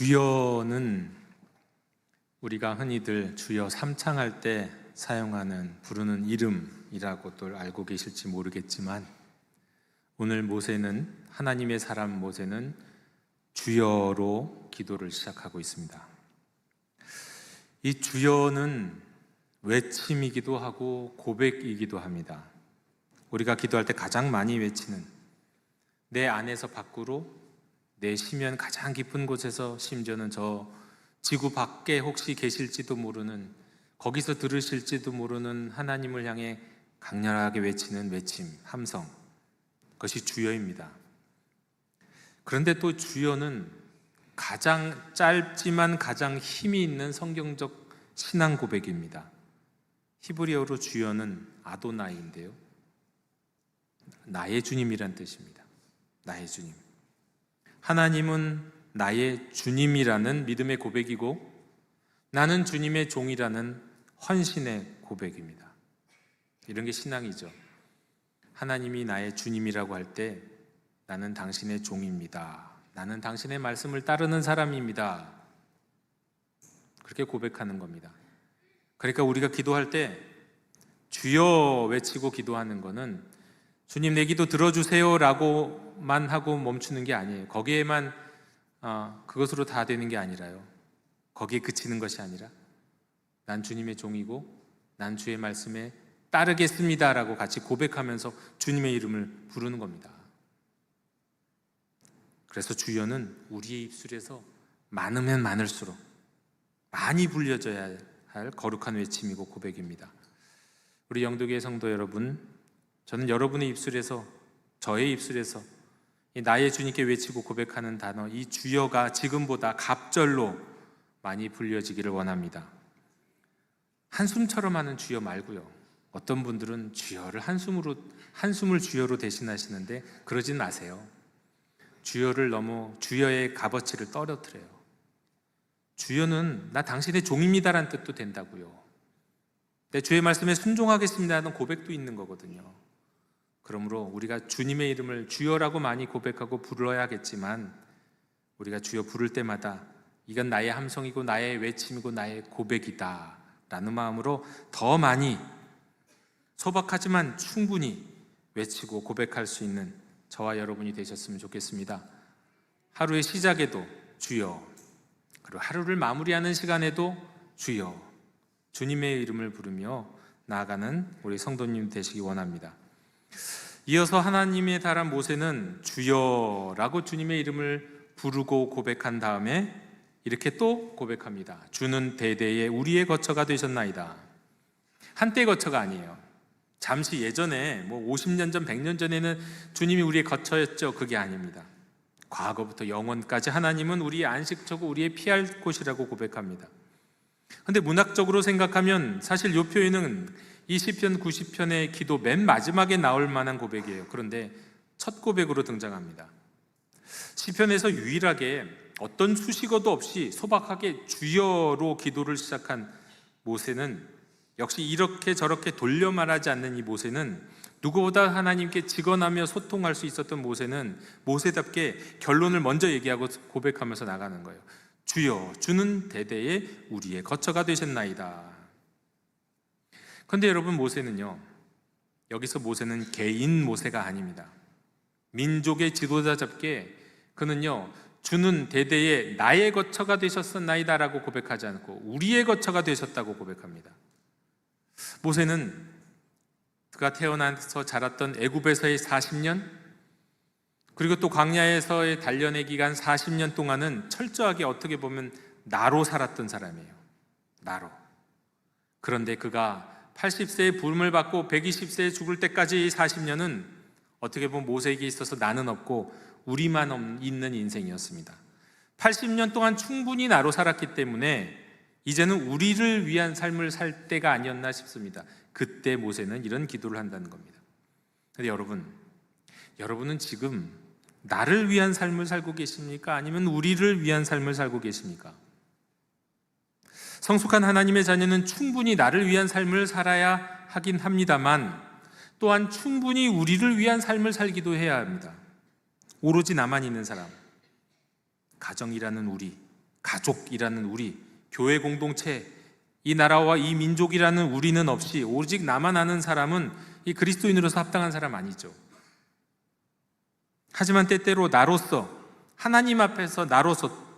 주여는 우리가 흔히들 주여 삼창할 때 사용하는 부르는 이름이라고들 알고 계실지 모르겠지만 오늘 모세는 하나님의 사람 모세는 주여로 기도를 시작하고 있습니다. 이 주여는 외침이기도 하고 고백이기도 합니다. 우리가 기도할 때 가장 많이 외치는 내 안에서 밖으로 내 심연 가장 깊은 곳에서 심지어는 저 지구 밖에 혹시 계실지도 모르는 거기서 들으실지도 모르는 하나님을 향해 강렬하게 외치는 외침, 함성 그것이 주여입니다. 그런데 또 주여는 가장 짧지만 가장 힘이 있는 성경적 신앙 고백입니다. 히브리어로 주여는 아도나이인데요. 나의 주님이란 뜻입니다. 나의 주님. 하나님은 나의 주님이라는 믿음의 고백이고 나는 주님의 종이라는 헌신의 고백입니다. 이런 게 신앙이죠. 하나님이 나의 주님이라고 할 때 나는 당신의 종입니다. 나는 당신의 말씀을 따르는 사람입니다. 그렇게 고백하는 겁니다. 그러니까 우리가 기도할 때 주여 외치고 기도하는 것은 주님 내 기도 들어주세요라고 만 하고 멈추는 게 아니에요. 거기에만 어, 그것으로 다 되는 게 아니라요. 거기에 그치는 것이 아니라 난 주님의 종이고 난 주의 말씀에 따르겠습니다라고 같이 고백하면서 주님의 이름을 부르는 겁니다. 그래서 주여는 우리의 입술에서 많으면 많을수록 많이 불려져야 할 거룩한 외침이고 고백입니다. 우리 영도교의 성도 여러분, 저는 여러분의 입술에서 저의 입술에서 나의 주님께 외치고 고백하는 단어 이 주여가 지금보다 갑절로 많이 불려지기를 원합니다. 한숨처럼 하는 주여 말고요. 어떤 분들은 주여를 한숨으로 한숨을 주여로 대신하시는데 그러진 마세요. 주여를 너무 주여의 값어치를 떨어뜨려요. 주여는 나 당신의 종입니다라는 뜻도 된다고요. 내 주의 말씀에 순종하겠습니다는 고백도 있는 거거든요. 그러므로 우리가 주님의 이름을 주여라고 많이 고백하고 불러야겠지만 우리가 주여 부를 때마다 이건 나의 함성이고 나의 외침이고 나의 고백이다 라는 마음으로 더 많이 소박하지만 충분히 외치고 고백할 수 있는 저와 여러분이 되셨으면 좋겠습니다. 하루의 시작에도 주여 그리고 하루를 마무리하는 시간에도 주여 주님의 이름을 부르며 나아가는 우리 성도님 되시기 원합니다. 이어서 하나님의 달한 모세는 주여라고 주님의 이름을 부르고 고백한 다음에 이렇게 또 고백합니다. 주는 대대에 우리의 거처가 되셨나이다. 한때 거처가 아니에요. 잠시 예전에 뭐 50년 전, 100년 전에는 주님이 우리의 거처였죠. 그게 아닙니다. 과거부터 영원까지 하나님은 우리의 안식처고 우리의 피할 곳이라고 고백합니다. 근데 문학적으로 생각하면 사실 이 표현은 20편, 90편의 기도 맨 마지막에 나올 만한 고백이에요. 그런데 첫 고백으로 등장합니다. 시편에서 유일하게 어떤 수식어도 없이 소박하게 주여로 기도를 시작한 모세는 역시 이렇게 저렇게 돌려 말하지 않는 이 모세는 누구보다 하나님께 직언하며 소통할 수 있었던 모세는 모세답게 결론을 먼저 얘기하고 고백하면서 나가는 거예요. 주여, 주는 대대에 우리의 거처가 되셨나이다. 그런데 여러분 모세는요. 여기서 모세는 개인 모세가 아닙니다. 민족의 지도자답게 그는요. 주는 대대에 나의 거처가 되셨었나이다라고 고백하지 않고 우리의 거처가 되셨다고 고백합니다. 모세는 그가 태어나서 자랐던 애굽에서의 40년 그리고 또 광야에서의 단련의 기간 40년 동안은 철저하게 어떻게 보면 나로 살았던 사람이에요. 나로. 그런데 그가 80세에 부름을 받고 120세에 죽을 때까지 이 40년은 어떻게 보면 모세에게 있어서 나는 없고 우리만 있는 인생이었습니다. 80년 동안 충분히 나로 살았기 때문에 이제는 우리를 위한 삶을 살 때가 아니었나 싶습니다. 그때 모세는 이런 기도를 한다는 겁니다. 근데 여러분, 여러분은 지금 나를 위한 삶을 살고 계십니까? 아니면 우리를 위한 삶을 살고 계십니까? 성숙한 하나님의 자녀는 충분히 나를 위한 삶을 살아야 하긴 합니다만 또한 충분히 우리를 위한 삶을 살기도 해야 합니다. 오로지 나만 있는 사람, 가정이라는 우리, 가족이라는 우리, 교회 공동체, 이 나라와 이 민족이라는 우리는 없이 오직 나만 아는 사람은 이 그리스도인으로서 합당한 사람 아니죠. 하지만 때때로 나로서 하나님 앞에서 나로서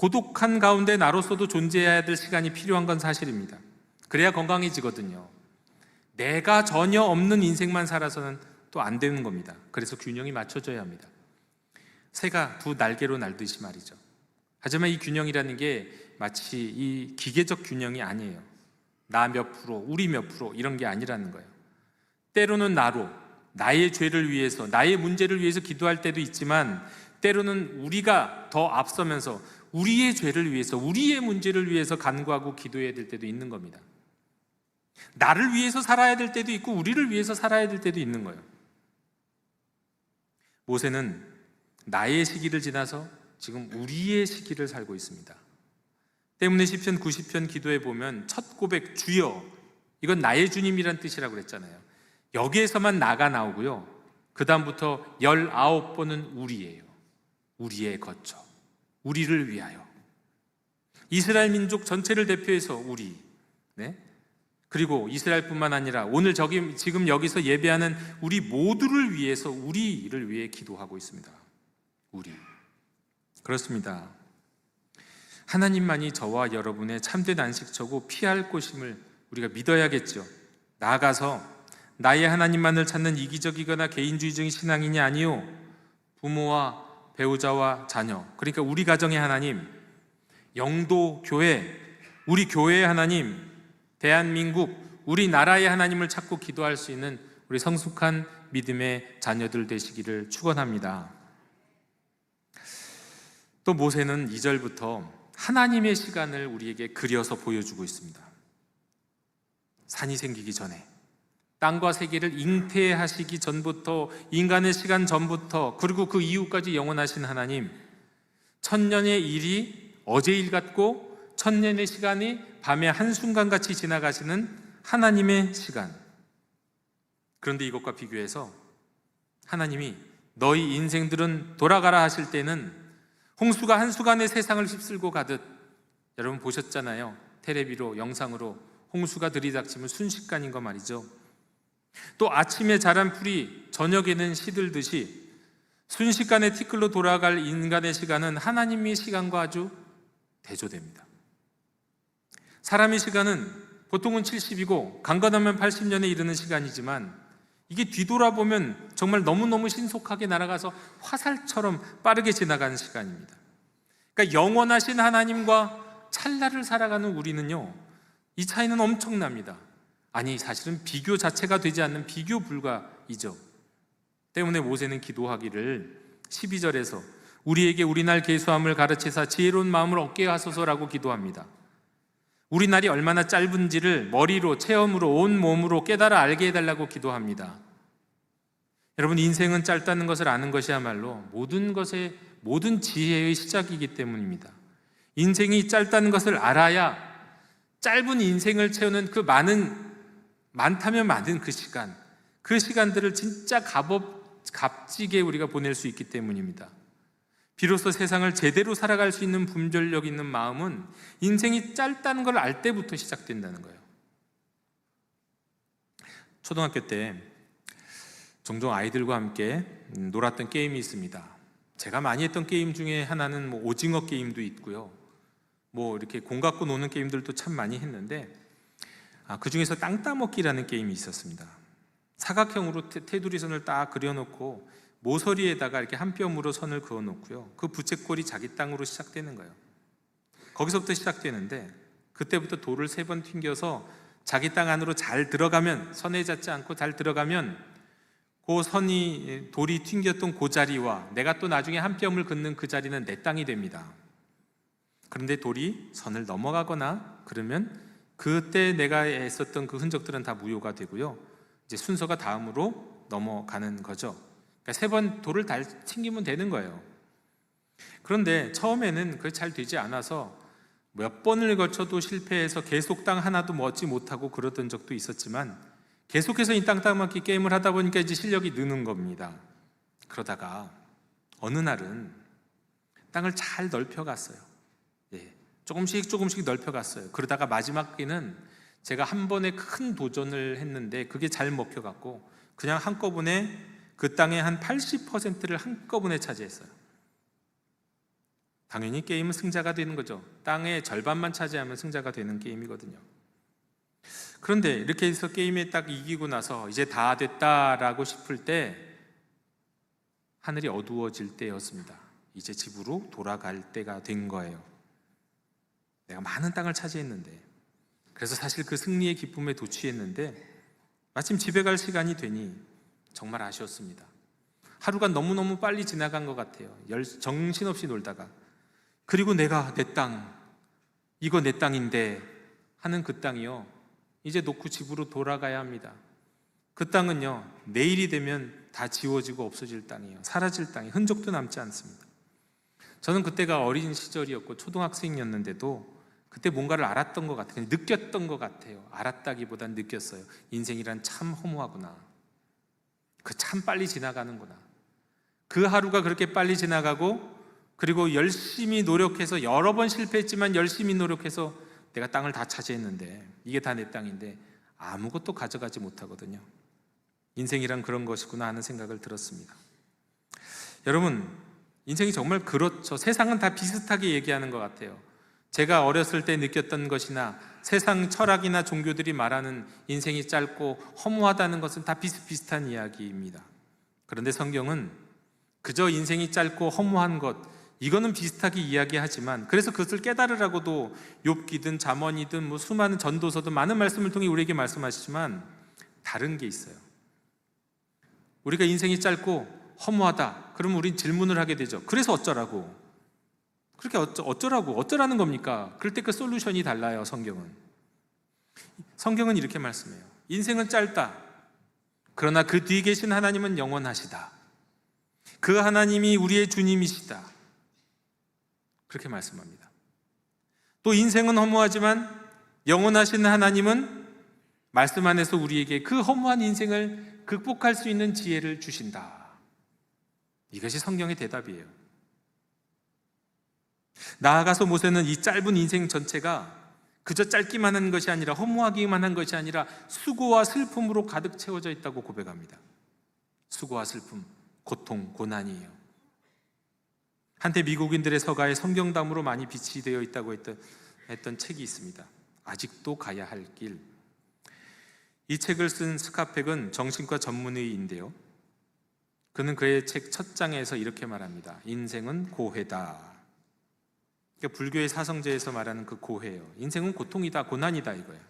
고독한 가운데 나로서도 존재해야 될 시간이 필요한 건 사실입니다. 그래야 건강해지거든요. 내가 전혀 없는 인생만 살아서는 또 안 되는 겁니다. 그래서 균형이 맞춰져야 합니다. 새가 두 날개로 날듯이 말이죠. 하지만 이 균형이라는 게 마치 이 기계적 균형이 아니에요. 나 몇 프로, 우리 몇 프로 이런 게 아니라는 거예요. 때로는 나로 나의 죄를 위해서 나의 문제를 위해서 기도할 때도 있지만 때로는 우리가 더 앞서면서 우리의 죄를 위해서 우리의 문제를 위해서 간구하고 기도해야 될 때도 있는 겁니다. 나를 위해서 살아야 될 때도 있고 우리를 위해서 살아야 될 때도 있는 거예요. 모세는 나의 시기를 지나서 지금 우리의 시기를 살고 있습니다. 때문에 시편 90편 기도에 보면 첫 고백 주여 이건 나의 주님이란 뜻이라고 그랬잖아요. 여기에서만 나가 나오고요. 그 다음부터 19번은 우리예요. 우리의 거처. 우리를 위하여. 이스라엘 민족 전체를 대표해서 우리. 네? 그리고 이스라엘뿐만 아니라 오늘 저기 지금 여기서 예배하는 우리 모두를 위해서 우리를 위해 기도하고 있습니다. 우리. 그렇습니다. 하나님만이 저와 여러분의 참된 안식처고 피할 곳임을 우리가 믿어야겠죠. 나아가서 나의 하나님만을 찾는 이기적이거나 개인주의적인 신앙이냐 아니요. 부모와 배우자와 자녀, 그러니까 우리 가정의 하나님, 영도 교회, 우리 교회의 하나님, 대한민국, 우리 나라의 하나님을 찾고 기도할 수 있는 우리 성숙한 믿음의 자녀들 되시기를 축원합니다. 또 모세는 2절부터 하나님의 시간을 우리에게 그려서 보여주고 있습니다. 산이 생기기 전에 땅과 세계를 잉태하시기 전부터 인간의 시간 전부터 그리고 그 이후까지 영원하신 하나님 천년의 일이 어제 일 같고 천년의 시간이 밤의 한순간 같이 지나가시는 하나님의 시간. 그런데 이것과 비교해서 하나님이 너희 인생들은 돌아가라 하실 때는 홍수가 한순간에 세상을 휩쓸고 가듯 여러분 보셨잖아요. 테레비로 영상으로 홍수가 들이닥치면 순식간인 거 말이죠 또 아침에 자란 풀이 저녁에는 시들듯이 순식간에 티끌로 돌아갈 인간의 시간은 하나님의 시간과 아주 대조됩니다. 사람의 시간은 보통은 70이고 강건하면 80년에 이르는 시간이지만 이게 뒤돌아보면 정말 너무너무 신속하게 날아가서 화살처럼 빠르게 지나가는 시간입니다. 그러니까 영원하신 하나님과 찰나를 살아가는 우리는요, 이 차이는 엄청납니다. 아니 사실은 비교 자체가 되지 않는 비교 불가이죠. 때문에 모세는 기도하기를 12절에서 우리에게 우리 날 계수함을 가르치사 지혜로운 마음을 얻게 하소서라고 기도합니다. 우리 날이 얼마나 짧은지를 머리로 체험으로 온 몸으로 깨달아 알게 해달라고 기도합니다. 여러분 인생은 짧다는 것을 아는 것이야말로 모든 것의 모든 지혜의 시작이기 때문입니다. 인생이 짧다는 것을 알아야 짧은 인생을 채우는 그 많은 많다면 많은 그 시간, 그 시간들을 진짜 값업, 값지게 우리가 보낼 수 있기 때문입니다. 비로소 세상을 제대로 살아갈 수 있는 분별력 있는 마음은 인생이 짧다는 걸 알 때부터 시작된다는 거예요. 초등학교 때 종종 아이들과 함께 놀았던 게임이 있습니다. 제가 많이 했던 게임 중에 하나는 뭐 오징어 게임도 있고요. 뭐 이렇게 공 갖고 노는 게임들도 참 많이 했는데 아, 그 중에서 땅 따먹기라는 게임이 있었습니다. 사각형으로 테, 두리 선을 딱 그려놓고 모서리에다가 이렇게 한 뼘으로 선을 그어놓고요. 그 부채꼴이 자기 땅으로 시작되는 거예요. 거기서부터 시작되는데 그때부터 돌을 세 번 튕겨서 자기 땅 안으로 잘 들어가면 선에 닿지 않고 잘 들어가면 그 선이 돌이 튕겼던 그 자리와 내가 또 나중에 한 뼘을 긋는 그 자리는 내 땅이 됩니다. 그런데 돌이 선을 넘어가거나 그러면 그때 내가 했었던 그 흔적들은 다 무효가 되고요. 이제 순서가 다음으로 넘어가는 거죠. 그러니까 세 번 돌을 달 챙기면 되는 거예요. 그런데 처음에는 그게 잘 되지 않아서 몇 번을 거쳐도 실패해서 계속 땅 하나도 먹지 못하고 그러던 적도 있었지만 계속해서 이 땅땅맞기 게임을 하다 보니까 이제 실력이 느는 겁니다. 그러다가 어느 날은 땅을 잘 넓혀갔어요. 예. 조금씩 조금씩 넓혀갔어요. 그러다가 마지막에는 제가 한 번에 큰 도전을 했는데 그게 잘 먹혀갖고 그냥 한꺼번에 그 땅의 한 80%를 한꺼번에 차지했어요. 당연히 게임은 승자가 되는 거죠. 땅의 절반만 차지하면 승자가 되는 게임이거든요. 그런데 이렇게 해서 게임에 딱 이기고 나서 이제 다 됐다라고 싶을 때 하늘이 어두워질 때였습니다. 이제 집으로 돌아갈 때가 된 거예요. 내가 많은 땅을 차지했는데 그래서 사실 그 승리의 기쁨에 도취했는데 마침 집에 갈 시간이 되니 정말 아쉬웠습니다. 하루가 너무너무 빨리 지나간 것 같아요. 열- 정신없이 놀다가 그리고 내가 내 땅, 이거 내 땅인데 하는 그 땅이요. 이제 놓고 집으로 돌아가야 합니다. 그 땅은요, 내일이 되면 다 지워지고 없어질 땅이에요. 사라질 땅이 흔적도 남지 않습니다. 저는 그때가 어린 시절이었고 초등학생이었는데도 그때 뭔가를 알았던 것 같아요. 느꼈던 것 같아요. 알았다기보단 느꼈어요. 인생이란 참 허무하구나. 그 참 빨리 지나가는구나. 그 하루가 그렇게 빨리 지나가고 그리고 열심히 노력해서 여러 번 실패했지만 열심히 노력해서 내가 땅을 다 차지했는데 이게 다 내 땅인데 아무것도 가져가지 못하거든요. 인생이란 그런 것이구나 하는 생각을 들었습니다. 여러분, 인생이 정말 그렇죠. 세상은 다 비슷하게 얘기하는 것 같아요. 제가 어렸을 때 느꼈던 것이나 세상 철학이나 종교들이 말하는 인생이 짧고 허무하다는 것은 다 비슷비슷한 이야기입니다. 그런데 성경은 그저 인생이 짧고 허무한 것 이거는 비슷하게 이야기하지만 그래서 그것을 깨달으라고도 욥기든 잠언이든 뭐 수많은 전도서도 많은 말씀을 통해 우리에게 말씀하시지만 다른 게 있어요. 우리가 인생이 짧고 허무하다. 그러면 우린 질문을 하게 되죠. 그래서 어쩌라고? 그렇게 어쩌, 어쩌라고? 어쩌라는 겁니까? 그럴 때 그 솔루션이 달라요, 성경은. 성경은 이렇게 말씀해요. 인생은 짧다. 그러나 그 뒤에 계신 하나님은 영원하시다. 그 하나님이 우리의 주님이시다. 그렇게 말씀합니다. 또 인생은 허무하지만 영원하신 하나님은 말씀 안에서 우리에게 그 허무한 인생을 극복할 수 있는 지혜를 주신다. 이것이 성경의 대답이에요. 나아가서 모세는 이 짧은 인생 전체가 그저 짧기만 한 것이 아니라 허무하기만 한 것이 아니라 수고와 슬픔으로 가득 채워져 있다고 고백합니다. 수고와 슬픔, 고통, 고난이에요. 한때 미국인들의 서가에 성경담으로 많이 비치 되어 있다고 했던, 했던 책이 있습니다. 아직도 가야 할 길. 이 책을 쓴 스카펙은 정신과 전문의인데요. 그는 그의 책 첫 장에서 이렇게 말합니다. 인생은 고해다. 그러니까 불교의 사성제에서 말하는 그 고해예요. 인생은 고통이다, 고난이다 이거예요.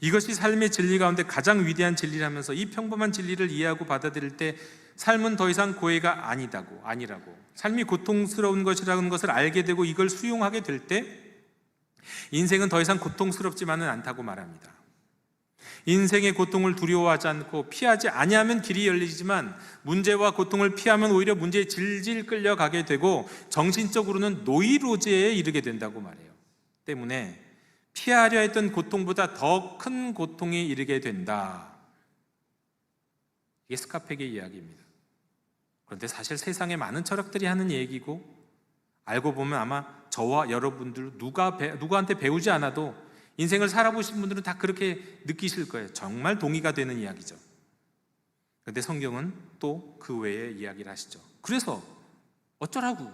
이것이 삶의 진리 가운데 가장 위대한 진리라면서 이 평범한 진리를 이해하고 받아들일 때 삶은 더 이상 고해가 아니다고 아니라고 삶이 고통스러운 것이라는 것을 알게 되고 이걸 수용하게 될 때 인생은 더 이상 고통스럽지만은 않다고 말합니다. 인생의 고통을 두려워하지 않고 피하지 아니하면 길이 열리지만 문제와 고통을 피하면 오히려 문제에 질질 끌려가게 되고 정신적으로는 노이로제에 이르게 된다고 말해요. 때문에 피하려 했던 고통보다 더 큰 고통에 이르게 된다. 이게 스카펙의 이야기입니다. 그런데 사실 세상에 많은 철학들이 하는 얘기고 알고 보면 아마 저와 여러분들 누가 배, 누구한테 배우지 않아도 인생을 살아보신 분들은 다 그렇게 느끼실 거예요. 정말 동의가 되는 이야기죠. 그런데 성경은 또 그 외에 이야기를 하시죠. 그래서 어쩌라고?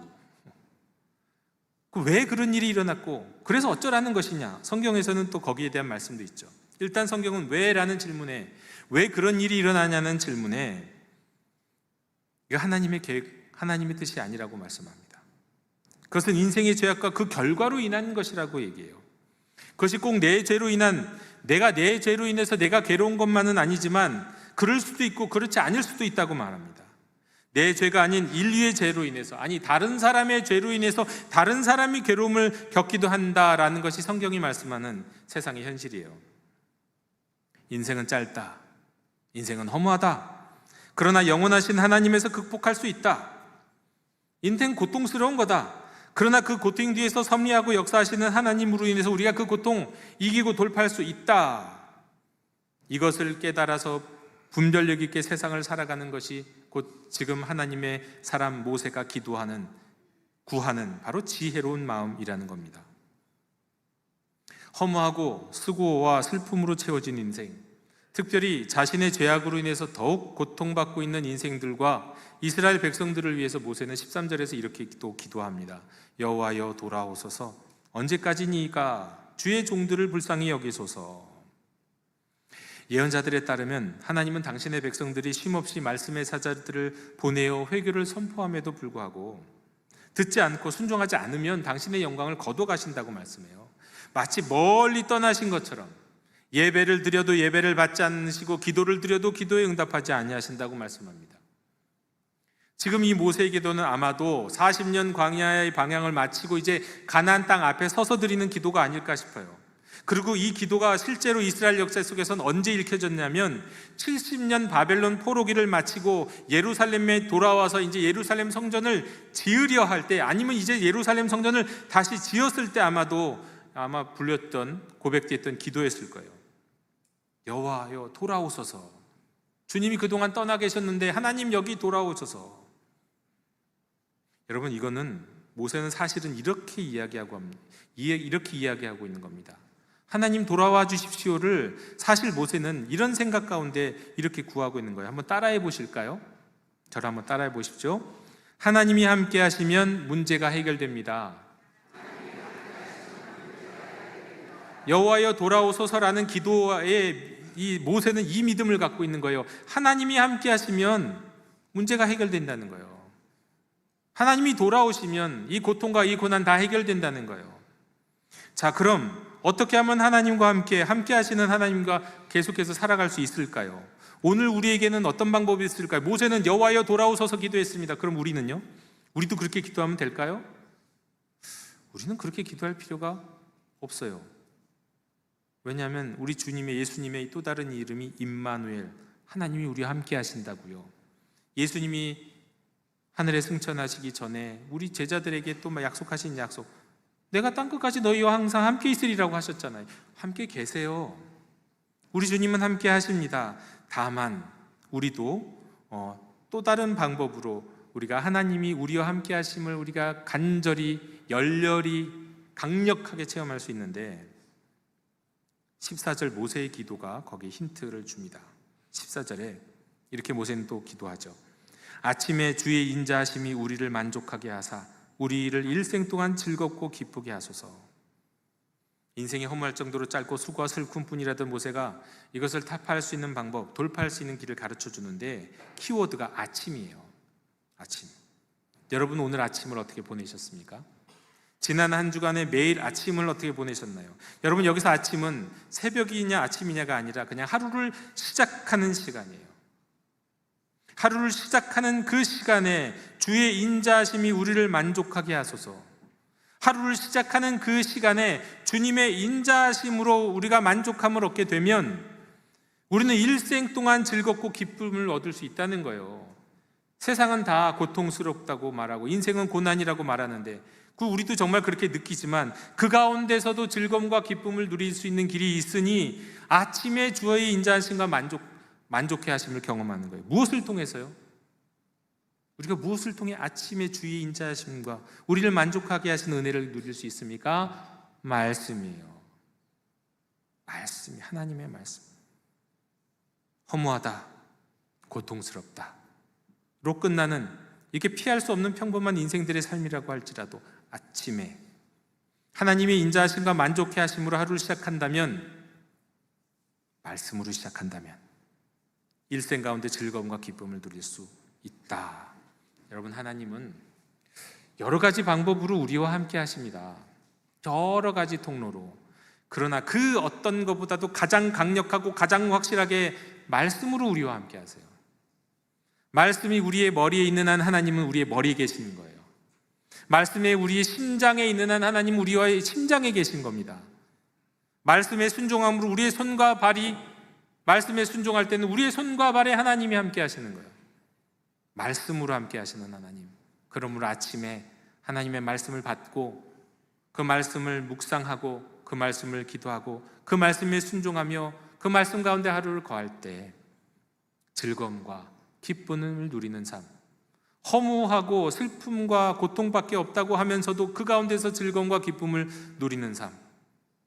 그왜 그런 일이 일어났고 그래서 어쩌라는 것이냐? 성경에서는 또 거기에 대한 말씀도 있죠. 일단 성경은 왜 라는 질문에 왜 그런 일이 일어나냐는 질문에 이거 하나님의 계획, 하나님의 뜻이 아니라고 말씀합니다. 그것은 인생의 죄악과 그 결과로 인한 것이라고 얘기해요. 그것이 꼭 내 죄로 인한 내가 내 죄로 인해서 내가 괴로운 것만은 아니지만 그럴 수도 있고 그렇지 않을 수도 있다고 말합니다. 내 죄가 아닌 인류의 죄로 인해서 아니 다른 사람의 죄로 인해서 다른 사람이 괴로움을 겪기도 한다라는 것이 성경이 말씀하는 세상의 현실이에요. 인생은 짧다. 인생은 허무하다. 그러나 영원하신 하나님에서 극복할 수 있다. 인생 고통스러운 거다. 그러나 그 고통 뒤에서 섭리하고 역사하시는 하나님으로 인해서 우리가 그 고통 이기고 돌파할 수 있다. 이것을 깨달아서 분별력 있게 세상을 살아가는 것이 곧 지금 하나님의 사람 모세가 기도하는 구하는 바로 지혜로운 마음이라는 겁니다. 허무하고 수고와 슬픔으로 채워진 인생, 특별히 자신의 죄악으로 인해서 더욱 고통받고 있는 인생들과 이스라엘 백성들을 위해서 모세는 13절에서 이렇게 또 기도합니다. 여호와여 돌아오소서 언제까지니까 주의 종들을 불쌍히 여기소서. 예언자들에 따르면 하나님은 당신의 백성들이 쉼없이 말씀의 사자들을 보내어 회개를 선포함에도 불구하고 듣지 않고 순종하지 않으면 당신의 영광을 거둬 가신다고 말씀해요. 마치 멀리 떠나신 것처럼 예배를 드려도 예배를 받지 않으시고 기도를 드려도 기도에 응답하지 아니하신다고 말씀합니다. 지금 이 모세의 기도는 아마도 40년 광야의 방향을 마치고 이제 가나안 땅 앞에 서서 드리는 기도가 아닐까 싶어요. 그리고 이 기도가 실제로 이스라엘 역사 속에서는 언제 읽혀졌냐면 70년 바벨론 포로기를 마치고 예루살렘에 돌아와서 이제 예루살렘 성전을 지으려 할 때 아니면 이제 예루살렘 성전을 다시 지었을 때 아마도 아마 불렸던 고백됐던 기도였을 거예요. 여호와여 돌아오소서. 주님이 그동안 떠나 계셨는데 하나님 여기 돌아오소서. 여러분 이거는 모세는 사실은 이렇게 이야기하고 합니다. 이렇게 이야기하고 있는 겁니다. 하나님 돌아와 주십시오를 사실 모세는 이런 생각 가운데 이렇게 구하고 있는 거예요. 한번 따라해 보실까요? 저를 한번 따라해 보십시오. 하나님이 함께 하시면 문제가 해결됩니다. 여호와여 돌아오소서라는 기도에 이 모세는 이 믿음을 갖고 있는 거예요. 하나님이 함께 하시면 문제가 해결된다는 거예요. 하나님이 돌아오시면 이 고통과 이 고난 다 해결된다는 거예요. 자, 그럼 어떻게 하면 하나님과 함께 함께 하시는 하나님과 계속해서 살아갈 수 있을까요? 오늘 우리에게는 어떤 방법이 있을까요? 모세는 여호와여 돌아오소서 기도했습니다. 그럼 우리는요? 우리도 그렇게 기도하면 될까요? 우리는 그렇게 기도할 필요가 없어요. 왜냐하면 우리 주님의 예수님의 또 다른 이름이 임마누엘 하나님이 우리와 함께 하신다고요. 예수님이 하늘에 승천하시기 전에 우리 제자들에게 또 약속하신 약속 내가 땅 끝까지 너희와 항상 함께 있으리라고 하셨잖아요. 함께 계세요. 우리 주님은 함께 하십니다. 다만 우리도 어, 또 다른 방법으로 우리가 하나님이 우리와 함께 하심을 우리가 간절히 열렬히 강력하게 체험할 수 있는데 14절 모세의 기도가 거기에 힌트를 줍니다. 14절에 이렇게 모세는 또 기도하죠. 아침에 주의 인자하심이 우리를 만족하게 하사 우리를 일생 동안 즐겁고 기쁘게 하소서. 인생이 허무할 정도로 짧고 수고와 슬픔뿐이라던 모세가 이것을 타파할 수 있는 방법, 돌파할 수 있는 길을 가르쳐 주는데 키워드가 아침이에요. 아침. 여러분 오늘 아침을 어떻게 보내셨습니까? 지난 한 주간에 매일 아침을 어떻게 보내셨나요? 여러분 여기서 아침은 새벽이냐 아침이냐가 아니라 그냥 하루를 시작하는 시간이에요. 하루를 시작하는 그 시간에 주의 인자하심이 우리를 만족하게 하소서. 하루를 시작하는 그 시간에 주님의 인자하심으로 우리가 만족함을 얻게 되면 우리는 일생 동안 즐겁고 기쁨을 얻을 수 있다는 거예요. 세상은 다 고통스럽다고 말하고 인생은 고난이라고 말하는데 그 우리도 정말 그렇게 느끼지만 그 가운데서도 즐거움과 기쁨을 누릴 수 있는 길이 있으니 아침에 주의 인자하심과 만족 만족해 하심을 경험하는 거예요. 무엇을 통해서요? 우리가 무엇을 통해 아침에 주의 인자하심과 우리를 만족하게 하신 은혜를 누릴 수 있습니까? 말씀이에요. 말씀이 하나님의 말씀. 허무하다, 고통스럽다. 로 끝나는 이게 피할 수 없는 평범한 인생들의 삶이라고 할지라도 아침에 하나님의 인자하심과 만족해 하심으로 하루를 시작한다면 말씀으로 시작한다면 일생 가운데 즐거움과 기쁨을 누릴 수 있다. 여러분 하나님은 여러 가지 방법으로 우리와 함께 하십니다. 여러 가지 통로로. 그러나 그 어떤 것보다도 가장 강력하고 가장 확실하게 말씀으로 우리와 함께 하세요. 말씀이 우리의 머리에 있는 한 하나님은 우리의 머리에 계시는 거예요. 말씀에 우리의 심장에 있는 한 하나님 우리와의 심장에 계신 겁니다. 말씀에 순종함으로 우리의 손과 발이 말씀에 순종할 때는 우리의 손과 발에 하나님이 함께 하시는 거예요. 말씀으로 함께 하시는 하나님. 그러므로 아침에 하나님의 말씀을 받고 그 말씀을 묵상하고 그 말씀을 기도하고 그 말씀에 순종하며 그 말씀 가운데 하루를 거할 때 즐거움과 기쁨을 누리는 삶. 허무하고 슬픔과 고통밖에 없다고 하면서도 그 가운데서 즐거움과 기쁨을 누리는 삶.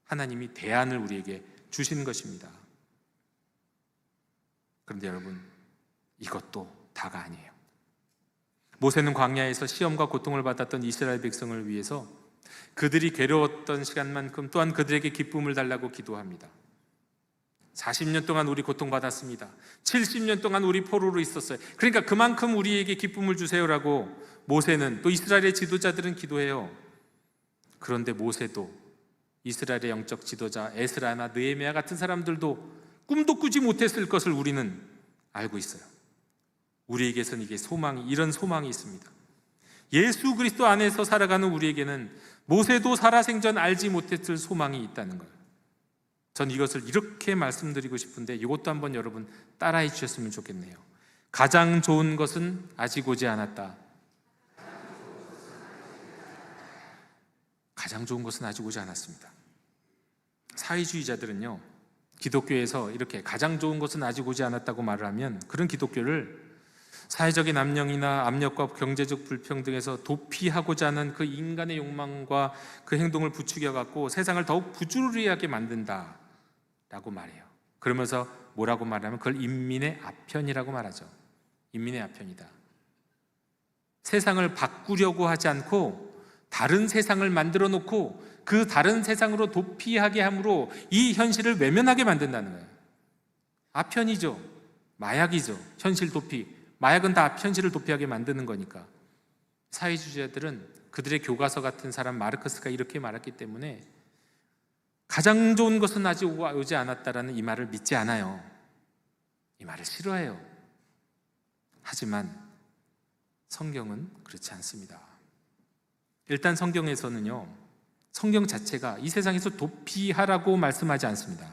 하나님이 대안을 우리에게 주시는 것입니다. 그런데 여러분, 이것도 다가 아니에요. 모세는 광야에서 시험과 고통을 받았던 이스라엘 백성을 위해서 그들이 괴로웠던 시간만큼 또한 그들에게 기쁨을 달라고 기도합니다. 40년 동안 우리 고통받았습니다. 70년 동안 우리 포로로 있었어요. 그러니까 그만큼 우리에게 기쁨을 주세요라고 모세는 또 이스라엘의 지도자들은 기도해요. 그런데 모세도 이스라엘의 영적 지도자 에스라나 느헤미야 같은 사람들도 꿈도 꾸지 못했을 것을 우리는 알고 있어요. 우리에게선 이게 소망이 이런 소망이 있습니다. 예수 그리스도 안에서 살아가는 우리에게는 모세도 살아생전 알지 못했을 소망이 있다는 거예요. 전 이것을 이렇게 말씀드리고 싶은데 이것도 한번 여러분 따라해 주셨으면 좋겠네요. 가장 좋은 것은 아직 오지 않았다. 가장 좋은 것은 아직 오지 않았습니다. 사회주의자들은요, 기독교에서 이렇게 가장 좋은 것은 아직 오지 않았다고 말을 하면 그런 기독교를 사회적인 압력이나 압력과 경제적 불평 등에서 도피하고자 하는 그 인간의 욕망과 그 행동을 부추겨 갖고 세상을 더욱 부주의하게 만든다라고 말해요. 그러면서 뭐라고 말하면 그걸 인민의 아편이라고 말하죠. 인민의 아편이다. 세상을 바꾸려고 하지 않고 다른 세상을 만들어 놓고 그 다른 세상으로 도피하게 함으로 이 현실을 외면하게 만든다는 거예요. 아편이죠. 마약이죠. 현실 도피. 마약은 다 현실을 도피하게 만드는 거니까. 사회주의자들은 그들의 교과서 같은 사람 마르크스가 이렇게 말했기 때문에 가장 좋은 것은 아직 오지 않았다라는 이 말을 믿지 않아요. 이 말을 싫어해요. 하지만 성경은 그렇지 않습니다. 일단 성경에서는요, 성경 자체가 이 세상에서 도피하라고 말씀하지 않습니다.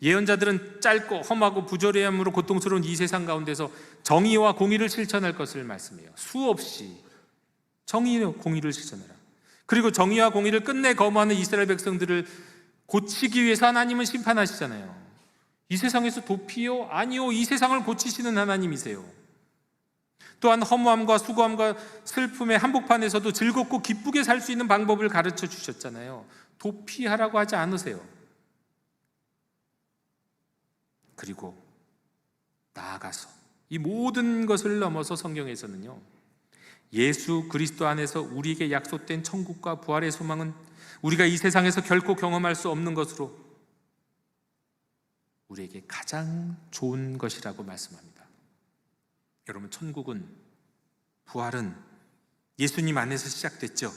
예언자들은 짧고 험하고 부조리함으로 고통스러운 이 세상 가운데서 정의와 공의를 실천할 것을 말씀해요. 수없이 정의와 공의를 실천해라. 그리고 정의와 공의를 끝내 거부하는 이스라엘 백성들을 고치기 위해서 하나님은 심판하시잖아요. 이 세상에서 도피요? 아니요. 이 세상을 고치시는 하나님이세요. 또한 허무함과 수고함과 슬픔의 한복판에서도 즐겁고 기쁘게 살 수 있는 방법을 가르쳐 주셨잖아요. 도피하라고 하지 않으세요. 그리고 나아가서 이 모든 것을 넘어서 성경에서는요. 예수 그리스도 안에서 우리에게 약속된 천국과 부활의 소망은 우리가 이 세상에서 결코 경험할 수 없는 것으로 우리에게 가장 좋은 것이라고 말씀합니다. 여러분, 천국은 부활은 예수님 안에서 시작됐죠.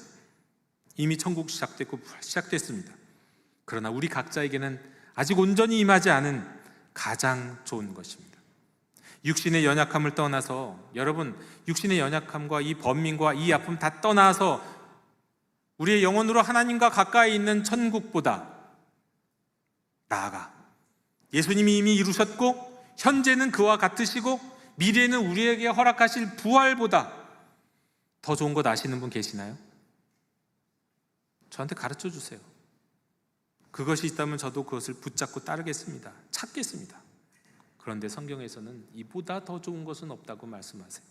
이미 천국 시작됐고 시작됐습니다. 그러나 우리 각자에게는 아직 온전히 임하지 않은 가장 좋은 것입니다. 육신의 연약함을 떠나서 여러분 육신의 연약함과 이 번민과 이 아픔 다 떠나서 우리의 영혼으로 하나님과 가까이 있는 천국보다 나아가 예수님이 이미 이루셨고 현재는 그와 같으시고 미래는 우리에게 허락하실 부활보다 더 좋은 것 아시는 분 계시나요? 저한테 가르쳐 주세요. 그것이 있다면 저도 그것을 붙잡고 따르겠습니다. 찾겠습니다. 그런데 성경에서는 이보다 더 좋은 것은 없다고 말씀하세요.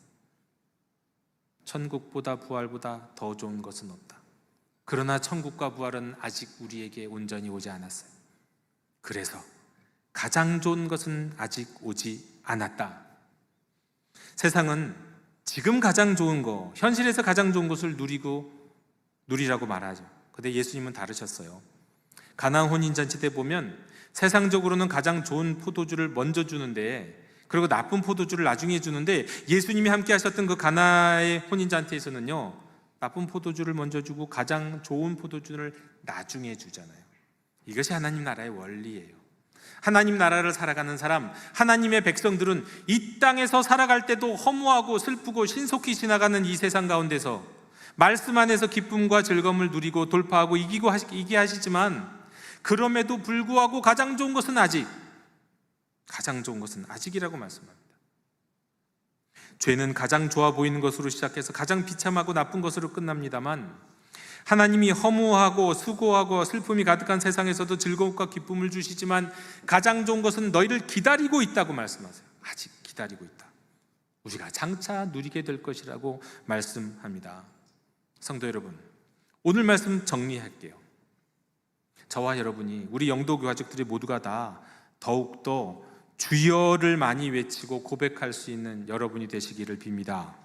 천국보다 부활보다 더 좋은 것은 없다. 그러나 천국과 부활은 아직 우리에게 온전히 오지 않았어요. 그래서 가장 좋은 것은 아직 오지 않았다. 세상은 지금 가장 좋은 거, 현실에서 가장 좋은 것을 누리고 누리라고 말하죠. 근데 예수님은 다르셨어요. 가나안 혼인 잔치 때 보면 세상적으로는 가장 좋은 포도주를 먼저 주는데 그리고 나쁜 포도주를 나중에 주는데 예수님이 함께 하셨던 그 가나의 혼인 잔치에서는요 나쁜 포도주를 먼저 주고 가장 좋은 포도주를 나중에 주잖아요 이것이 하나님 나라의 원리예요 하나님 나라를 살아가는 사람 하나님의 백성들은 이 땅에서 살아갈 때도 허무하고 슬프고 신속히 지나가는 이 세상 가운데서 말씀 안에서 기쁨과 즐거움을 누리고 돌파하고 이기고 하시, 이기 하시지만 그럼에도 불구하고 가장 좋은 것은 아직, 가장 좋은 것은 아직이라고 말씀합니다. 죄는 가장 좋아 보이는 것으로 시작해서 가장 비참하고 나쁜 것으로 끝납니다만 하나님이 허무하고 수고하고 슬픔이 가득한 세상에서도 즐거움과 기쁨을 주시지만 가장 좋은 것은 너희를 기다리고 있다고 말씀하세요. 아직 기다리고 있다. 우리가 장차 누리게 될 것이라고 말씀합니다. 성도 여러분, 오늘 말씀 정리할게요. 저와 여러분이 우리 영도 가족들이 모두가 다 더욱더 주여를 많이 외치고 고백할 수 있는 여러분이 되시기를 빕니다.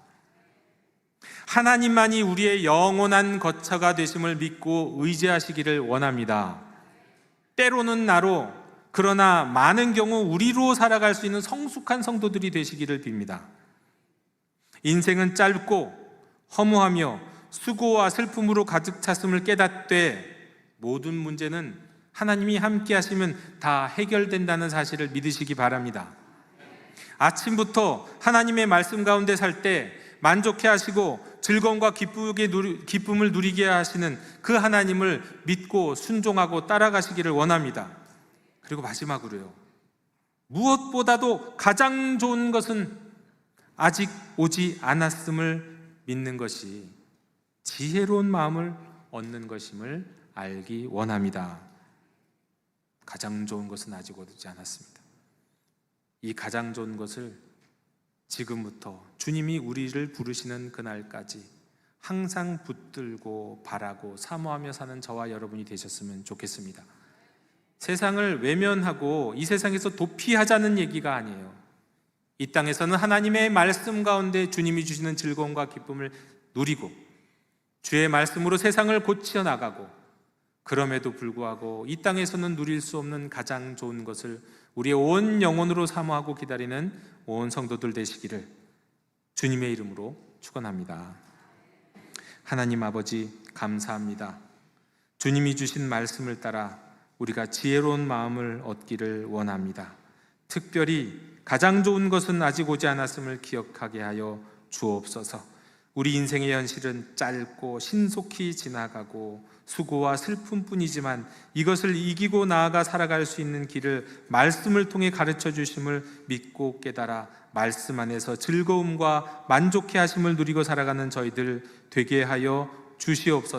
하나님만이 우리의 영원한 거처가 되심을 믿고 의지하시기를 원합니다. 때로는 나로 그러나 많은 경우 우리로 살아갈 수 있는 성숙한 성도들이 되시기를 빕니다. 인생은 짧고 허무하며 수고와 슬픔으로 가득 찼음을 깨닫되 모든 문제는 하나님이 함께 하시면 다 해결된다는 사실을 믿으시기 바랍니다. 아침부터 하나님의 말씀 가운데 살 때 만족해 하시고 즐거움과 기쁨을 누리게 하시는 그 하나님을 믿고 순종하고 따라가시기를 원합니다. 그리고 마지막으로요. 무엇보다도 가장 좋은 것은 아직 오지 않았음을 믿는 것이 지혜로운 마음을 얻는 것임을 알기 원합니다. 가장 좋은 것은 아직 오지 않았습니다. 이 가장 좋은 것을 지금부터 주님이 우리를 부르시는 그날까지 항상 붙들고 바라고 사모하며 사는 저와 여러분이 되셨으면 좋겠습니다. 세상을 외면하고 이 세상에서 도피하자는 얘기가 아니에요. 이 땅에서는 하나님의 말씀 가운데 주님이 주시는 즐거움과 기쁨을 누리고 주의 말씀으로 세상을 고쳐 나가고 그럼에도 불구하고 이 땅에서는 누릴 수 없는 가장 좋은 것을 우리의 온 영혼으로 사모하고 기다리는 온 성도들 되시기를 주님의 이름으로 축원합니다. 하나님 아버지 감사합니다. 주님이 주신 말씀을 따라 우리가 지혜로운 마음을 얻기를 원합니다. 특별히 가장 좋은 것은 아직 오지 않았음을 기억하게 하여 주옵소서. 우리 인생의 현실은 짧고 신속히 지나가고 수고와 슬픔뿐이지만 이것을 이기고 나아가 살아갈 수 있는 길을 말씀을 통해 가르쳐 주심을 믿고 깨달아 말씀 안에서 즐거움과 만족해 하심을 누리고 살아가는 저희들 되게 하여 주시옵소서.